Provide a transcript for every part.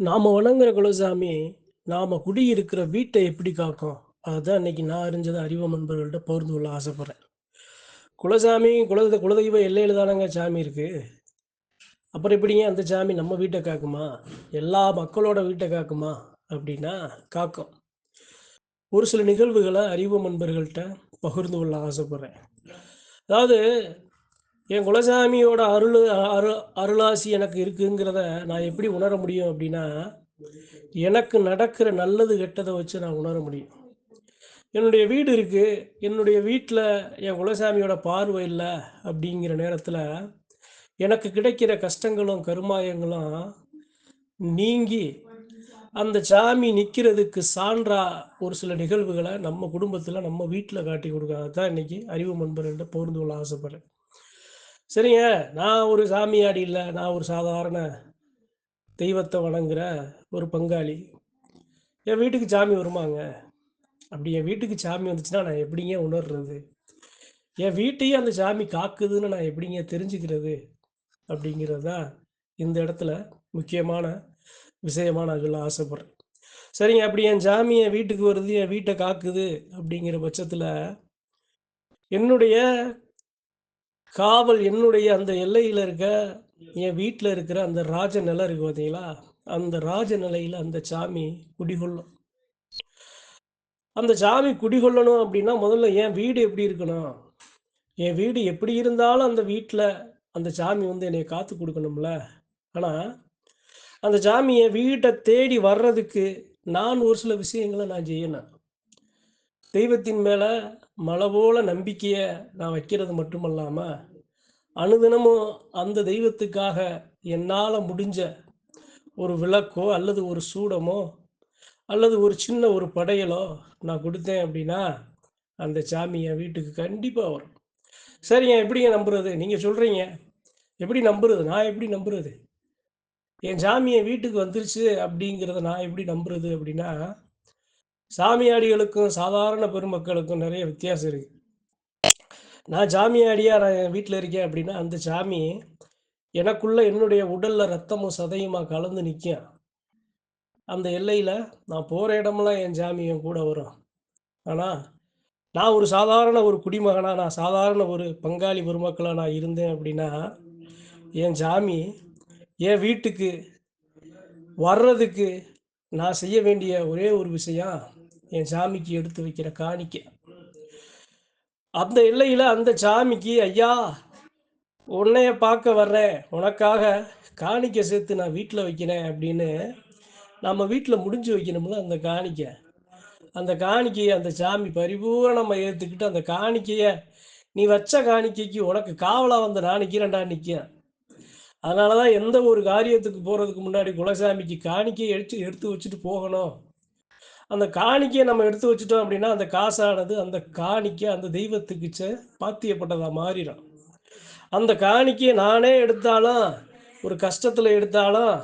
நாம் வணங்குற குலசாமி, நாம் குடியிருக்கிற வீட்டை எப்படி காக்கும்? அதுதான் இன்னைக்கு நான் அறிஞ்சதை அறிவம் நண்பர்கள்ட்ட பகிர்ந்து கொள்ள ஆசைப்பட்றேன் குலசாமி, குல குலதெய்வ எல்லையில் தானங்க சாமி இருக்கு. அப்புறம் எப்படிங்க அந்த சாமி நம்ம வீட்டை காக்குமா? எல்லா மக்களோட வீட்டை காக்குமா? அப்படின்னா காக்கும். ஒரு சில நிகழ்வுகளை அறிவு நண்பர்கள்ட்ட பகிர்ந்து கொள்ள ஆசைப்படுறேன். அதாவது என் குலசாமியோட அருள் அரு அருளாசி எனக்கு இருக்குங்கிறத நான் எப்படி உணர முடியும் அப்படின்னா, எனக்கு நடக்கிற நல்லது, கெட்டதை வச்சு நான் உணர முடியும். என்னுடைய வீடு இருக்குது என்னுடைய வீட்டில் என் குலசாமியோட பார்வை இல்லை அப்படிங்கிற நேரத்தில் எனக்கு கிடைக்கிற கஷ்டங்களும், கருமாயங்களும் நீங்கி, அந்த சாமி நிற்கிறதுக்கு சான்றா ஒரு சில நிகழ்வுகளை நம்ம குடும்பத்தில் நம்ம வீட்டில் காட்டி குடுக்கும். இன்னைக்கு அறிவு நண்பர்கள்ட்ட பொருந்து கொள்ள ஆசைப்படுறேன். சரிங்க, நான் ஒரு சாமியாடி இல்லை நான் ஒரு சாதாரண தெய்வத்தை வணங்குற ஒரு பங்காளி. என் வீட்டுக்கு சாமி வருமாங்க? அப்படி என் வீட்டுக்கு சாமி வந்துச்சுன்னா, நான் எப்படிங்க உணர்றது? என் வீட்டையும் அந்த சாமி காக்குதுன்னு நான் எப்படிங்க தெரிஞ்சுக்கிறது? அப்படிங்கிறது தான் இந்த இடத்துல முக்கியமான விஷயமா நான் சொல்ல ஆசைப்படுறேன். சரிங்க, அப்படி என் சாமி என் வீட்டுக்கு வருது, என் வீட்டை காக்குது அப்படிங்கிற பட்சத்தில் என்னுடைய காவல் என்னுடைய அந்த எல்லையில் இருக்க, என் வீட்டில் இருக்கிற அந்த ராஜ நிலை இருக்கு பார்த்தீங்களா? அந்த ராஜ நிலையில் அந்த சாமி குடிகொள்ளும். அந்த சாமி குடிகொள்ளணும் அப்படின்னா, முதல்ல என் வீடு எப்படி இருக்கணும்? என் வீடு எப்படி இருந்தாலும் அந்த வீட்டில் அந்த சாமி வந்து என்னை காத்து கொடுக்கணும்ல ஆனால் அந்த சாமி என் வீட்டை தேடி வர்றதுக்கு நான் ஒரு சில விஷயங்களை நான் செய்யணும். தெய்வத்தின் மேலே மலை போல நான் வைக்கிறது மட்டுமல்லாம, அனுதினமும் அந்த தெய்வத்துக்காக என்னால் முடிஞ்ச ஒரு விளக்கோ, அல்லது ஒரு சூடமோ, அல்லது ஒரு சின்ன ஒரு படையலோ நான் கொடுத்தேன் அப்படின்னா, அந்த சாமி என் வீட்டுக்கு கண்டிப்பாக வரும். சரிங்க, எப்படிங்க நம்புறது? நீங்கள் சொல்கிறீங்க எப்படி நம்புறது? நான் எப்படி நம்புறது? என் சாமி என் வீட்டுக்கு வந்துருச்சு அப்படிங்கிறத நான் எப்படி நம்புறது அப்படின்னா, சாமியாடிகளுக்கும், சாதாரண பெருமக்களுக்கும் நிறைய வித்தியாசம் இருக்கு. நான் சாமியாடியா நான் என் இருக்கேன் அப்படின்னா, அந்த சாமி எனக்குள்ள என்னுடைய உடல்ல ரத்தமும், சதையுமா கலந்து நிற்கும் அந்த எல்லையில நான் போற இடமெல்லாம் என் சாமி என் கூட வரும். ஆனா, நான் ஒரு சாதாரண ஒரு குடிமகனா, நான் சாதாரண ஒரு பங்காளி பெருமக்களா நான் இருந்தேன் அப்படின்னா, என் சாமி என் வீட்டுக்கு வர்றதுக்கு நான் செய்ய வேண்டிய ஒரே ஒரு விஷயம், என் சாமிக்கு எடுத்து வைக்கிற காணிக்கை. அந்த எல்லையில அந்த சாமிக்கு, "ஐயா, உன்னைய பார்க்க வர்றேன். உனக்காக காணிக்கை சேர்த்து நான் வீட்டில் வைக்கிறேன்" அப்படின்னு நம்ம வீட்டில் முடிஞ்சு வைக்கணும்ல அந்த காணிக்கை. அந்த காணிக்கையை அந்த சாமி பரிபூரணமாக ஏற்றுக்கிட்டு அந்த காணிக்கையை "நீ வச்ச காணிக்கைக்கு உனக்கு காவலாக வந்து நான் நிற்கிறேன்டா நிற்கேன் அதனால தான் எந்த ஒரு காரியத்துக்கு போகிறதுக்கு முன்னாடி குலசாமிக்கு காணிக்கையை எடுத்து எடுத்து வச்சுட்டு போகணும். அந்த காணிக்கையை நம்ம எடுத்து வச்சுட்டோம் அப்படின்னா, அந்த காசானது அந்த காணிக்கை அந்த தெய்வத்துக்கு பாத்தியப்பட்டதாக மாறிடும் அந்த காணிக்கையை நானே எடுத்தாலும், ஒரு கஷ்டத்தில் எடுத்தாலும்,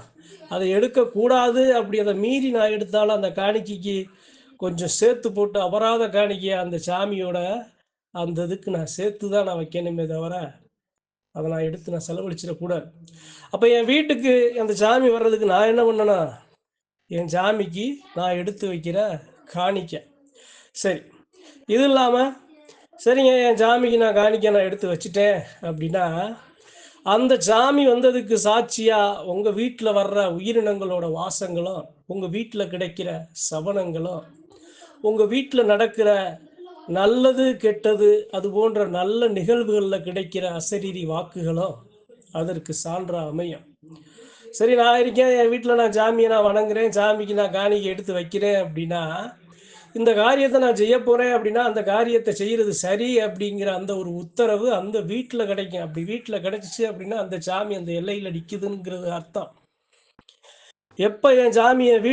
அதை எடுக்கக்கூடாது அப்படி அதை மீறி நான் எடுத்தாலும், அந்த காணிக்கைக்கு கொஞ்சம் சேர்த்து போட்டு அபராத காணிக்கையை அந்த சாமியோட அந்த இதுக்கு நான் சேர்த்து தான் நான் வைக்கணுமே தவிர, அதை நான் எடுத்து நான் செலவழிச்சிடக்கூடாது. அப்போ என் வீட்டுக்கு அந்த சாமி வர்றதுக்கு நான் என்ன பண்ணேன்னா என் சாமிக்கு நான் எடுத்து வைக்கிற காணிக்க சரி. இது இல்லாமல் சரிங்க என் சாமிக்கு நான் காணிக்கை நான் எடுத்து வச்சுட்டேன் அப்படின்னா, அந்த சாமி வந்ததுக்கு சாட்சியாக உங்கள் வீட்டில் வர்ற உயிரினங்களோட வாசங்களும், உங்கள் வீட்டில் கிடைக்கிற சவனங்களும், உங்கள் வீட்டில் நடக்கிற நல்லது, கெட்டது அது போன்ற நல்ல நிகழ்வுகளில் கிடைக்கிற அசரீரி வாக்குகளும் அதற்கு சான்றா அமையும். சரி நான் இருக்கேன், என் வீட்டில் நான் சாமியை நான் வணங்குறேன், சாமிக்கு நான் காணிக்கை எடுத்து வைக்கிறேன் அப்படின்னா, இந்த காரியத்தை நான் செய்யப்போறேன் அப்படின்னா, அந்த காரியத்தை செய்கிறது சரி அப்படிங்கிற அந்த ஒரு உத்தரவு அந்த வீட்டில் கிடைக்கும். அப்படி வீட்டில் கிடைச்சிச்சு அப்படின்னா, அந்த சாமி அந்த எல்லையில் நிற்குதுங்கிறது அர்த்தம். எப்போ என் சாமி என்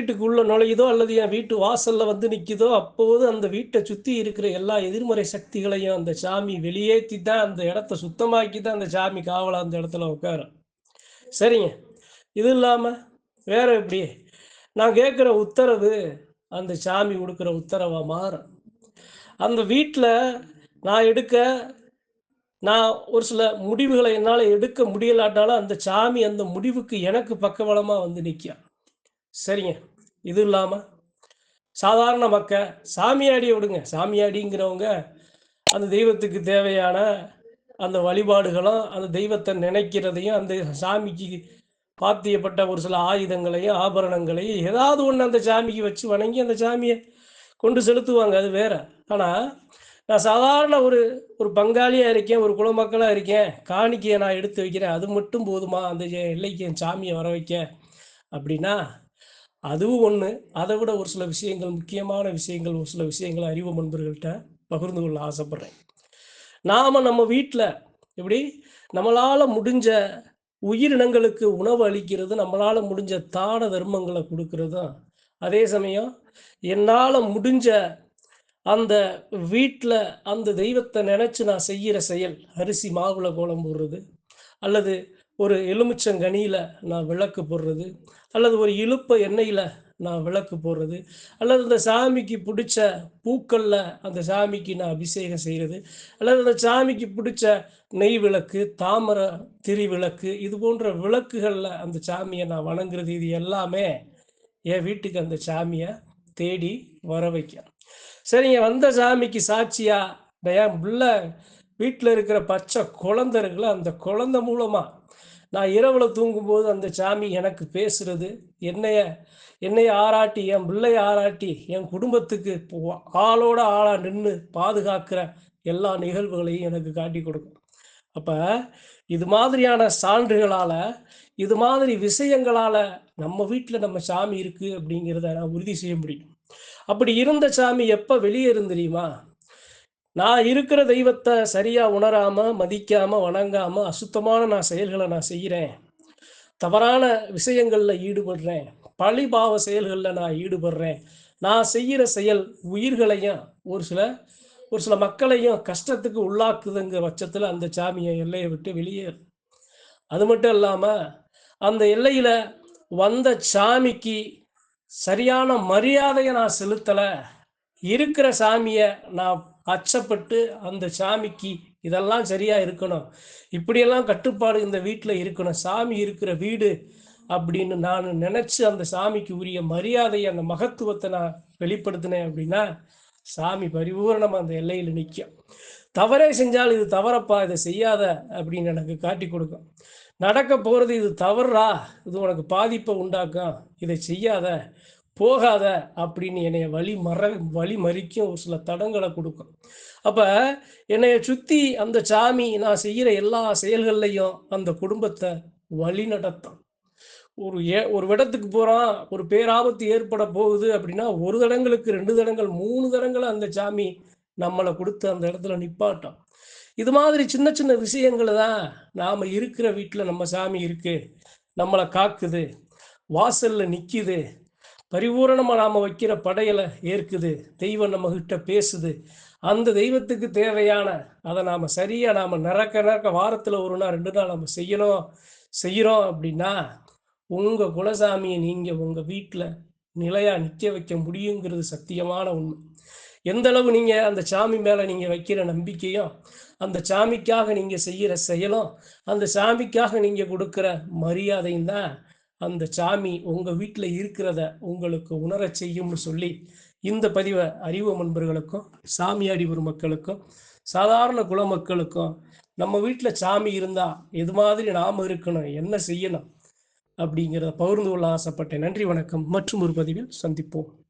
நுழையுதோ, அல்லது என் வீட்டு வாசலில் வந்து நிற்குதோ அப்போது அந்த வீட்டை சுற்றி இருக்கிற எல்லா எதிர்மறை சக்திகளையும் அந்த சாமி வெளியேற்றி தான் அந்த இடத்த சுத்தமாக்கி தான் அந்த சாமி காவலாக அந்த இடத்துல உட்காரும். சரிங்க. இது இல்லாமல் வேற எப்படி? நான் கேட்குற உத்தரவு அந்த சாமி கொடுக்குற உத்தரவாக மாறும். அந்த வீட்டில் நான் எடுக்க நான் ஒரு சில முடிவுகளை என்னால் எடுக்க முடியலாட்டாலும், அந்த சாமி அந்த முடிவுக்கு எனக்கு பக்கபலமா வந்து நிற்கும் சரிங்க இது இல்லாமல் சாதாரண மக்கள் சாமியாடியை விடுங்க சாமியாடிங்கிறவங்க அந்த தெய்வத்துக்கு தேவையான அந்த வழிபாடுகளும் அந்த தெய்வத்தை நினைக்கிறதையும் அந்த சாமிக்கு பாத்தியப்பட்ட ஒரு சில ஆயுதங்களையும் ஆபரணங்களையும் ஏதாவது ஒன்று அந்த சாமிக்கு வச்சு வணங்கி அந்த சாமியை கொண்டு செலுத்துவாங்க. அது வேற. ஆனால் நான் சாதாரண ஒரு ஒரு பங்காளியாக இருக்கேன் ஒரு குலமக்களாக இருக்கேன். காணிக்கையை நான் எடுத்து வைக்கிறேன். அது மட்டும் போதுமா? அந்த எல்லைக்கு என் சாமியை வர வைக்க. அப்படின்னா அதுவும் ஒன்று அதை விட ஒரு சில விஷயங்கள் முக்கியமான விஷயங்கள் ஒரு சில விஷயங்கள் அறிவு முன்பர்கள்ட்ட பகிர்ந்து கொள்ள ஆசைப்பட்றேன். நாம் நம்ம வீட்டில் எப்படி? நம்மளால் முடிஞ்ச உயிரினங்களுக்கு உணவு அளிக்கிறது நம்மளால் முடிஞ்ச தான தர்மங்களை தான். அதே சமயம் என்னால் முடிஞ்ச அந்த வீட்டில் அந்த தெய்வத்தை நினச்சி நான் செய்கிற செயல் அரிசி மாவுல கோலம் போடுறது அல்லது ஒரு எலுமிச்சங்கனியில் நான் விளக்கு போடுறது அல்லது ஒரு இழுப்ப எண்ணெயில் நான் விளக்கு போடுறது. அல்லது அந்த சாமிக்கு பிடிச்ச பூக்களில் அந்த சாமிக்கு நான் அபிஷேகம் செய்கிறது அல்லது அந்த சாமிக்கு பிடிச்ச நெய் விளக்கு தாமரை திரி விளக்கு இது போன்ற விளக்குகளில் அந்த சாமியை நான் வணங்குறது. இது எல்லாமே என் வீட்டுக்கு அந்த சாமியை தேடி வர வைக்க சரிங்க வந்த சாமிக்கு சாட்சியா என் பிள்ளை வீட்டில் இருக்கிற பச்சை குழந்தை இருக்குல்ல அந்த குழந்தை மூலமாக நான் இரவில் தூங்கும்போது அந்த சாமி எனக்கு பேசுறது என்னைய என்னை ஆராட்டி என் பிள்ளைய ஆராட்டி என் குடும்பத்துக்கு ஆளோட ஆளாக நின்று பாதுகாக்கிற எல்லா நிகழ்வுகளையும் எனக்கு காட்டி கொடுக்கும். அப்போ இது மாதிரியான சான்றுகளால் இது மாதிரி விஷயங்களால் நம்ம வீட்டில் நம்ம சாமி இருக்குது அப்படிங்கிறத நான் உறுதி செய்ய முடியும். அப்படி இருந்த சாமி எப்போ வெளியேறும் தெரியுமா? நான் இருக்கிற தெய்வத்தை சரியாக உணராமல் மதிக்காமல் வணங்காமல் அசுத்தமான நான் செயல்களை நான் செய்கிறேன் தவறான விஷயங்களில் ஈடுபடுறேன். பழிபாவ செயல்களில் நான் ஈடுபடுறேன். நான் செய்கிற செயல் உயிர்களையும் ஒரு சில ஒரு சில மக்களையும் கஷ்டத்துக்கு உள்ளாக்குதுங்கிற பட்சத்தில் அந்த சாமியை எல்லையை விட்டு வெளியேறு அது மட்டும் இல்லாமல் அந்த எல்லையில் வந்த சாமிக்கு சரியான மரியாதையை நான் செலுத்தலை. இருக்கிற சாமியை நான் அச்சப்பட்டு அந்த சாமிக்கு இதெல்லாம் சரியா இருக்கணும். இப்படியெல்லாம் கட்டுப்பாடு இந்த வீட்டில் இருக்கணும். சாமி இருக்கிற வீடு அப்படின்னு நான் நினச்சி அந்த சாமிக்கு உரிய மரியாதையை அந்த மகத்துவத்தை நான் வெளிப்படுத்தினேன் அப்படின்னா சாமி பரிபூர்ணமாக அந்த எல்லையில் நிற்கும் தவறே செஞ்சால் இது தவறப்பா இதை செய்யாத அப்படின்னு எனக்கு காட்டி கொடுக்கும். நடக்க போகிறது இது தவறா இது உனக்கு பாதிப்பை உண்டாக்கும். இதை செய்யாத போகாத அப்படின்னு என்னைய வழி மற வழி மறிக்கும் ஒரு சில தடங்களை கொடுக்கும். அப்போ என்னைய சுற்றி அந்த சாமி நான் செய்கிற எல்லா செயல்கள்லையும் அந்த குடும்பத்தை வழி நடத்தும் ஒரு ஏ ஒரு இடத்துக்கு போகிறான் ஒரு பேராபத்து ஏற்பட போகுது அப்படின்னா ஒரு தடங்களுக்கு ரெண்டு தடங்கள் மூணு தடங்களை அந்த சாமி நம்மளை கொடுத்து அந்த இடத்துல நிப்பாட்டம் இது மாதிரி சின்ன சின்ன விஷயங்கள் தான் நாம் இருக்கிற வீட்டில் நம்ம சாமி இருக்குது நம்மளை காக்குது வாசலில் நிற்கிது பரிபூரணமாக நாம் வைக்கிற படையலை ஏற்குது தெய்வம் நம்மகிட்ட பேசுது. அந்த தெய்வத்துக்கு தேவையான அதை நாம் சரியாக நாம் நிறக்க நிறக்க வாரத்தில் ஒரு நாள் ரெண்டு நாள் நம்ம செய்யணும் செய்கிறோம் அப்படின்னா உங்கள் குலசாமியை நீங்கள் உங்கள் வீட்டில் நிலையாக நிற்க வைக்க முடியுங்கிறது சத்தியமான உண்மை. எந்த அளவு நீங்கள் அந்த சாமி மேலே நீங்கள் வைக்கிற நம்பிக்கையும் அந்த சாமிக்காக நீங்கள் செய்கிற செயலும் அந்த சாமிக்காக நீங்கள் கொடுக்குற மரியாதையும் தான் அந்த சாமி உங்கள் வீட்டில் இருக்கிறத உங்களுக்கு உணரச் செய்யும்னு சொல்லி இந்த பதிவை அறிவு நண்பர்களுக்கும் சாமி அறிவு மக்களுக்கும் சாதாரண குல மக்களுக்கும் நம்ம வீட்டில் சாமி இருந்தால் எது மாதிரி நாம் இருக்கணும் என்ன செய்யணும் அப்படிங்கிறத பகிர்ந்து கொள்ள ஆசைப்பட்டேன். நன்றி வணக்கம். மற்றும் ஒரு பதிவில் சந்திப்போம்.